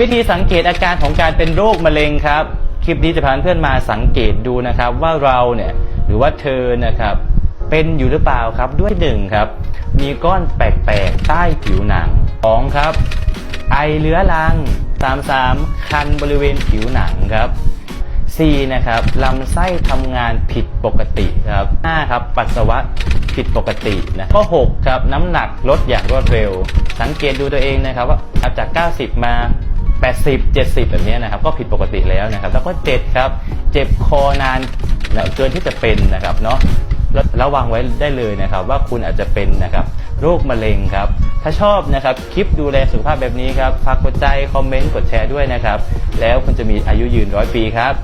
วิธีสังเกตอาการของการเป็นโรคมะเร็งครับ คลิปนี้จะพาเพื่อนมาสังเกตดูนะครับ ว่าเราเนี่ยหรือว่าเธอนะครับ เป็นอยู่หรือเปล่าครับด้วยหนึ่งครับ มีก้อนแปลกๆใต้ผิวหนังสองครับ ไอเรื้อรังสามสามคันบริเวณผิวหนังครับ4นะครับลำไส้ทำงานผิดปกติครับ5ครับปัสสาวะผิดปกตินะข้อ6ครับน้ำหนักลดอย่างรวดเร็ว สังเกตดูตัวเองนะครับว่าจาก 90 มา 80 70 แบบนี้นะครับ ก็ผิดปกติแล้วนะครับ แล้วก็7ครับ เจ็บคอนานนะเกินที่จะเป็นนะครับเนาะแล้วระวังไว้ได้เลยนะครับ ว่าคุณอาจจะเป็นนะครับโรคมะเร็งครับ ถ้าชอบนะครับคลิปดูแลสุขภาพแบบนี้ครับฝากกดใจคอมเมนต์กดแชร์ด้วยนะครับ แล้วคุณจะมีอายุยืนร้อยปีครับ